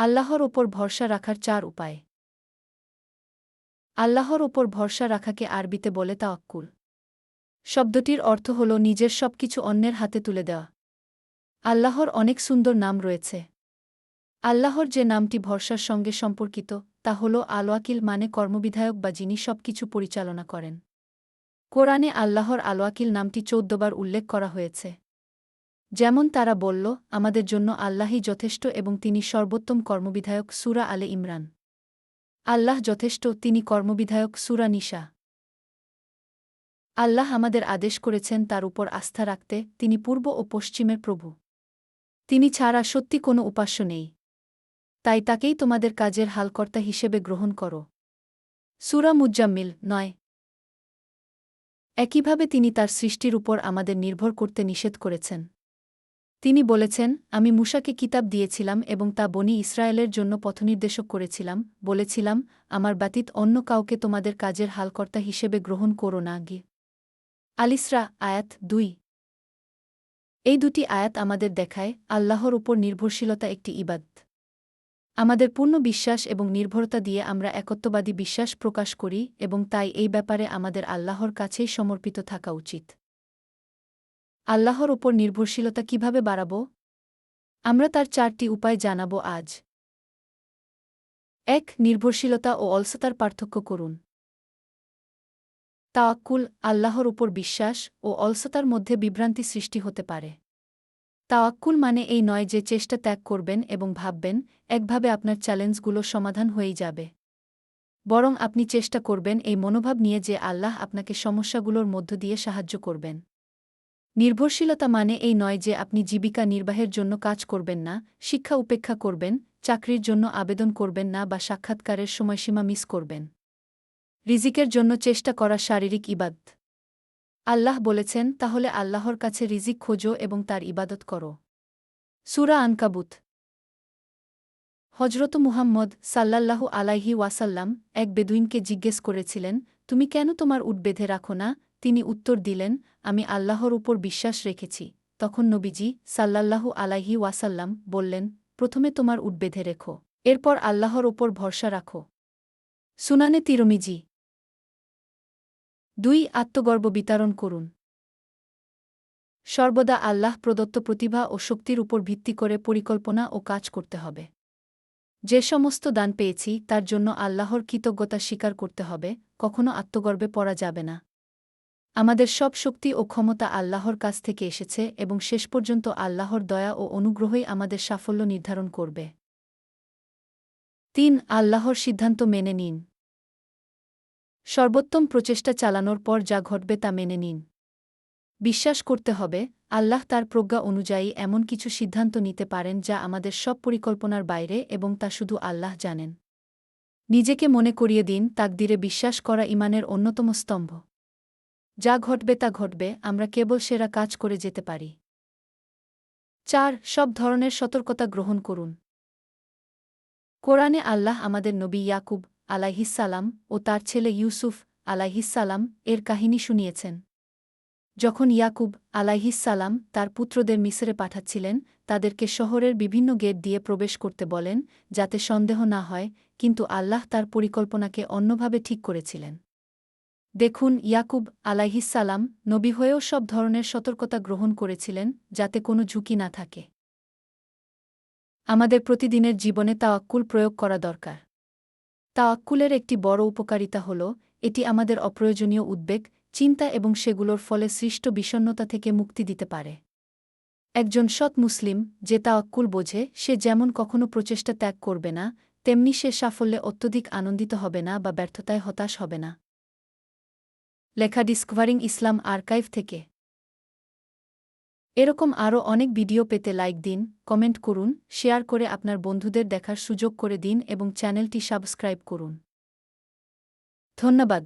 আল্লাহর ওপর ভরসা রাখার চার উপায়। আল্লাহর ওপর ভরসা রাখাকে আরবিতে বলে তাওয়াক্কুল। শব্দটির অর্থ হল নিজের সবকিছু অন্যের হাতে তুলে দেওয়া। আল্লাহর অনেক সুন্দর নাম রয়েছে। আল্লাহর যে নামটি ভরসার সঙ্গে সম্পর্কিত, তা হল আলোয়াকিল মানে কর্মবিধায়ক বা যিনি সবকিছু পরিচালনা করেন। কোরআনে আল্লাহর আলোয়াকিল নামটি চৌদ্দবার উল্লেখ করা হয়েছে। যেমন তারা বলল, আমাদের জন্য আল্লাহই যথেষ্ট এবং তিনি সর্বোত্তম কর্মবিধায়ক সুরা আলে ইমরান। আল্লাহ যথেষ্ট, তিনি কর্মবিধায়ক সুরা নিশা আল্লাহ আমাদের আদেশ করেছেন তার উপর আস্থা রাখতে, তিনি পূর্ব ও পশ্চিমের প্রভু। তিনি ছাড়া সত্যি কোনো উপাস্য নেই। তাই তাকেই তোমাদের কাজের হালকর্তা হিসেবে গ্রহণ করো। সুরা মুজ্জাম্মিল নয়। একইভাবে তিনি তার সৃষ্টির উপর আমাদের নির্ভর করতে নিষেধ করেছেন। তিনি বলেছেন, আমি মুসাকে কিতাব দিয়েছিলাম এবং তা বনি ইসরায়েলের জন্য পথনির্দেশক করেছিলাম। বলেছিলাম, আমার ব্যতীত অন্য কাউকে তোমাদের কাজের হালকর্তা হিসেবে গ্রহণ করো না গি আলিসরা আয়াত দুই। এই দুটি আয়াত আমাদের দেখায় আল্লাহর উপর নির্ভরশীলতা একটি ইবাদ। আমাদের পূর্ণ বিশ্বাস এবং নির্ভরতা দিয়ে আমরা একত্ববাদী বিশ্বাস প্রকাশ করি এবং তাই এই ব্যাপারে আমাদের আল্লাহর কাছেই সমর্পিত থাকা উচিত। আল্লাহর ওপর নির্ভরশীলতা কীভাবে বাড়াব? আমরা তার চারটি উপায় জানাব আজ। এক, নির্ভরশীলতা ও অলসতার পার্থক্য করুন। তাওয়াক্কুল, আল্লাহর উপর বিশ্বাস ও অলসতার মধ্যে বিভ্রান্তি সৃষ্টি হতে পারে। তাওয়াক্কুল মানে এই নয় যে চেষ্টা ত্যাগ করবেন এবং ভাববেন একভাবে আপনার চ্যালেঞ্জগুলো সমাধান হয়েই যাবে। বরং আপনি চেষ্টা করবেন এই মনোভাব নিয়ে যে আল্লাহ আপনাকে সমস্যাগুলোর মধ্য দিয়ে সাহায্য করবেন। নির্ভরশীলতা মানে এই নয় যে আপনি জীবিকা নির্বাহের জন্য কাজ করবেন না, শিক্ষা উপেক্ষা করবেন, চাকরির জন্য আবেদন করবেন না বা সাক্ষাৎকারের সময়সীমা মিস করবেন। রিজিকের জন্য চেষ্টা করা শারীরিক ইবাদ। আল্লাহ বলেছেন, তাহলে আল্লাহর কাছে রিজিক খোঁজো এবং তার ইবাদত করো। সুরা আনকাবুত। হজরত মুহাম্মদ সাল্লাল্লাহু আলাইহি ওয়াসাল্লাম এক বেদুইনকে জিজ্ঞেস করেছিলেন, তুমি কেন তোমার উট রাখো না? তিনি উত্তর দিলেন আমি আল্লাহর উপর বিশ্বাস রেখেছি। তখন নবীজি সাল্লাল্লাহু আলাইহি ওয়াসাল্লাম বললেন, প্রথমে তোমার উট বেঁধে রেখো, এরপর আল্লাহর ওপর ভরসা রাখো। সুনানে তিরমিজি। দুই, আত্মগর্ব বিতরণ করুন। সর্বদা আল্লাহ প্রদত্ত প্রতিভা ও শক্তির উপর ভিত্তি করে পরিকল্পনা ও কাজ করতে হবে। যে সমস্ত দান পেয়েছি, তার জন্য আল্লাহর কৃতজ্ঞতা স্বীকার করতে হবে, কখনো আত্মগর্বে পড়া যাবে না। আমাদের সব শক্তি ও ক্ষমতা আল্লাহর কাছ থেকে এসেছে এবং শেষ পর্যন্ত আল্লাহর দয়া ও অনুগ্রহই আমাদের সাফল্য নির্ধারণ করবে। তিন, আল্লাহর সিদ্ধান্ত মেনে নিন। সর্বোত্তম প্রচেষ্টা চালানোর পর যা ঘটবে তা মেনে নিন। বিশ্বাস করতে হবে, আল্লাহ তার প্রজ্ঞা অনুযায়ী এমন কিছু সিদ্ধান্ত নিতে পারেন যা আমাদের সব পরিকল্পনার বাইরে এবং তা শুধু আল্লাহ জানেন। নিজেকে মনে করিয়ে দিন, তাকদিরে বিশ্বাস করা ইমানের অন্যতম স্তম্ভ। যা ঘটবে তা ঘটবে, আমরা কেবল সেরা কাজ করে যেতে পারি। চার, সব ধরনের সতর্কতা গ্রহণ করুন। কোরআনে আল্লাহ আমাদের নবী ইয়াকুব আলাইহিসালাম ও তার ছেলে ইউসুফ আলাইহিসালাম এর কাহিনী শুনিয়েছেন। যখন ইয়াকুব আলাইহিসালাম তার পুত্রদের মিসরে পাঠাচ্ছিলেন, তাদেরকে শহরের বিভিন্ন গেট দিয়ে প্রবেশ করতে বলেন, যাতে সন্দেহ না হয়, কিন্তু আল্লাহ তার পরিকল্পনাকে অন্যভাবে ঠিক করেছিলেন। দেখুন, ইয়াকুব আলাইহিসালাম নবী হয়েও সব ধরনের সতর্কতা গ্রহণ করেছিলেন, যাতে কোনো ঝুঁকি না থাকে। আমাদের প্রতিদিনের জীবনে তাওয়াক্কুল প্রয়োগ করা দরকার। তাওয়াক্কুলের একটি বড় উপকারিতা হল, এটি আমাদের অপ্রয়োজনীয় উদ্বেগ, চিন্তা এবং সেগুলোর ফলে সৃষ্ট বিষণ্নতা থেকে মুক্তি দিতে পারে। একজন সৎ মুসলিম যে তাওয়াক্কুল বোঝে, সে যেমন কখনো প্রচেষ্টা ত্যাগ করবে না, তেমনি সে সাফল্যে অত্যধিক আনন্দিত হবে না বা ব্যর্থতায় হতাশ হবে না। লেখা ডিসকভারিং ইসলাম আর্কাইভ থেকে। এরকম আরও অনেক ভিডিও পেতে লাইক দিন, কমেন্ট করুন, শেয়ার করে আপনার বন্ধুদের দেখার সুযোগ করে দিন এবং চ্যানেলটি সাবস্ক্রাইব করুন। ধন্যবাদ।